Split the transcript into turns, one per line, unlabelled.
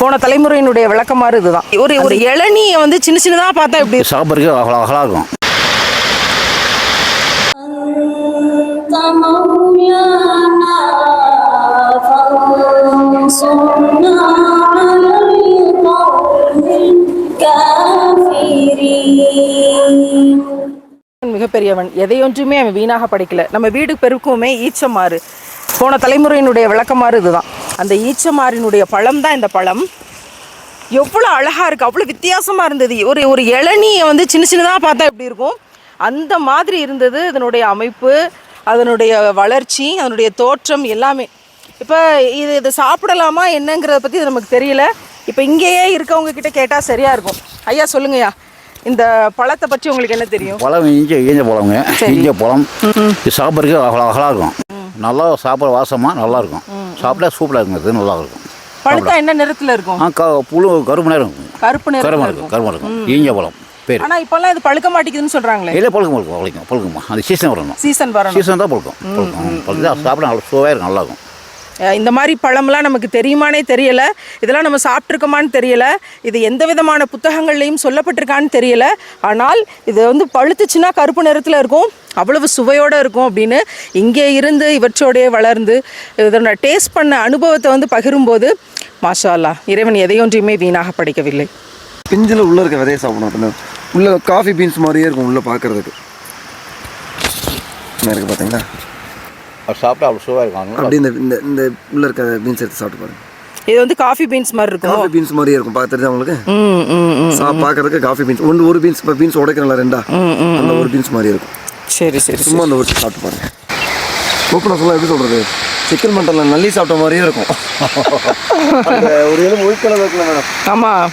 போன தலைமுறையினுடைய விளக்கமாறு இதுதான். ஒரு ஒரு இளநிய வந்து சின்ன சின்னதாக பார்த்தா இப்படி
சாப்பிட்றதுக்கு அகல
அகலாகும்
மிகப்பெரியவன். எதையொன்றுமே அவன் வீணாக படைக்கல. நம்ம வீடு பெருக்குமே ஈச்சம் மாறு போன தலைமுறையினுடைய விளக்கமாறு இதுதான். அந்த ஈச்சமாறினுடைய பழம் தான் இந்த பழம். எவ்வளோ அழகாக இருக்குது அவ்வளோ வித்தியாசமாக இருந்தது. ஒரு ஒரு இளநியை வந்து சின்ன சின்னதாக பார்த்தா எப்படி இருக்கும்? அந்த மாதிரி இருந்தது இதனுடைய அமைப்பு அதனுடைய வளர்ச்சி அதனுடைய தோற்றம் எல்லாமே. இப்போ இது இது சாப்பிடலாமா என்னங்கிறத பற்றி நமக்கு தெரியல. இப்போ இங்கேயே இருக்கவங்க கிட்ட கேட்டால் சரியாக இருக்கும். ஐயா சொல்லுங்கய்யா. இந்த பழத்தை பற்றி உங்களுக்கு என்ன தெரியும்?
பழம் இஞ்சி ஈஞ்ச பழங்க. ஈஞ்ச பழம். இது சாப்பிட்றதுக்கு அகலா அகலாக இருக்கும். நல்லா சாப்பிட வாசமாக நல்லா இருக்கும் சாப்பிட்டா சூப்பராக இருக்கும் இது நல்லா இருக்கும்.
பழுத்தா என்ன நிறத்தில் இருக்கும்?
ஆ க புழு கரும்பு நேரம் இருக்கும்.
கருப்பு நிறத்தில்
கருமா
இருக்கும்.
கருமா இருக்கும். ஈஞ்ச பழம் பேர்.
ஆனால் இப்போல்லாம் இது பழுக்க மாட்டேங்குதுன்னு சொல்கிறாங்களே
இல்லை பழுக்கும் பழுக்கும் பழுக்கும் பழுக்குமா அந்த சீசன் வரணும்.
சீசன் வரணும்.
சீசன் தான் பழுக்கும். பழுக்கும் பழுத்தா சாப்பிட நல்லா சுவையாக இருக்கும் நல்லா இருக்கும்.
அஹ் இந்த மாதிரி பழம்லாம் நமக்கு தெரியுமானே தெரியல. இதெல்லாம் நம்ம சாப்பிட்ருக்கோமான்னு தெரியல. இது எந்த விதமான புத்தகங்கள்லையும் சொல்லப்பட்டிருக்கான்னு தெரியல. ஆனால் இது வந்து பழுத்துச்சுன்னா கருப்பு நிறத்தில் இருக்கும். அவ்வளவு சுவையோடு இருக்கும் அப்படின்னு இங்கே இருந்து இவற்றோடே வளர்ந்து இதனோட டேஸ்ட் பண்ண அனுபவத்தை வந்து பகிரும்போது மாஷா அல்லாஹ் இறைவன் எதையொன்றையுமே வீணாக படைக்கவில்லை.
பிஞ்சில் உள்ளே இருக்க விதையை சாப்பிடணும் உள்ள காஃபி பீன்ஸ் மாதிரியே இருக்கும் உள்ளே பார்க்கறதுக்கு. இருக்குது பார்த்தீங்களா?
சாப்பிட்டா அவ்வளோ சுவையாக இருக்கும்.
அப்படி இந்த இந்த இந்த உள்ளே இருக்க பீன்ஸ் எடுத்து சாப்பிட்டு பாருங்க.
இது வந்து காஃபி பீன்ஸ் மாதிரி இருக்கும்.
காஃபி பீன்ஸ் மாதிரியே இருக்கும். பார்த்துட்டு உங்களுக்கு? பார்க்கறதுக்கு காஃபி பீன்ஸ் ஒன்று ஒரு பீன்ஸ் இப்போ பீன்ஸ் உடைக்கிறல ரெண்டா? அந்த ஒரு பீன்ஸ் மாதிரி இருக்கும்.
சரி சரி
சும்மா அந்த ஒரு சாப்பிட்டு பாருங்க ஓப்பனாக சொல்ல எப்படி சொல்கிறது சிக்கன் மட்டனில் நல்லி சாப்பிட்ட மாதிரியே இருக்கும். ஒரு எலும்பு இருக்குல்ல மேடம்.
ஆமாம்